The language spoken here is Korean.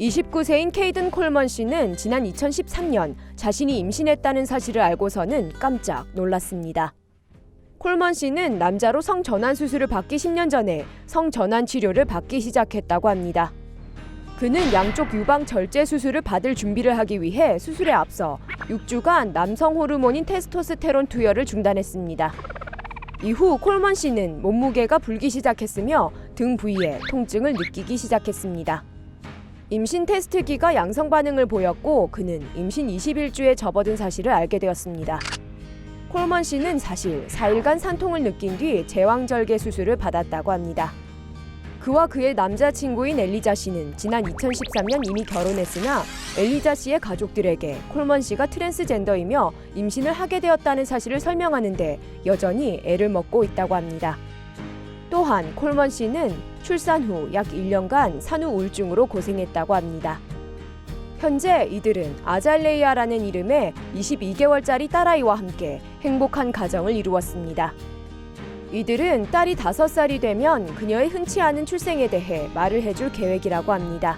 29세인 케이든 콜먼 씨는 지난 2013년 자신이 임신했다는 사실을 알고서는 깜짝 놀랐습니다. 콜먼 씨는 남자로 성전환 수술을 받기 10년 전에 성전환 치료를 받기 시작했다고 합니다. 그는 양쪽 유방 절제 수술을 받을 준비를 하기 위해 수술에 앞서 6주간 남성 호르몬인 테스토스테론 투여를 중단했습니다. 이후 콜먼 씨는 몸무게가 불기 시작했으며 등 부위에 통증을 느끼기 시작했습니다. 임신 테스트기가 양성 반응을 보였고 그는 임신 21주에 접어든 사실을 알게 되었습니다. 콜먼 씨는 사실 4일간 산통을 느낀 뒤 제왕절개 수술을 받았다고 합니다. 그와 그의 남자친구인 엘리자 씨는 지난 2013년 이미 결혼했으나 엘리자 씨의 가족들에게 콜먼 씨가 트랜스젠더이며 임신을 하게 되었다는 사실을 설명하는데 여전히 애를 먹고 있다고 합니다. 또한 콜먼 씨는 출산 후 약 1년간 산후 우울증으로 고생했다고 합니다. 현재 이들은 아잘레이아라는 이름의 22개월짜리 딸아이와 함께 행복한 가정을 이루었습니다. 이들은 딸이 5살이 되면 그녀의 흔치 않은 출생에 대해 말을 해줄 계획이라고 합니다.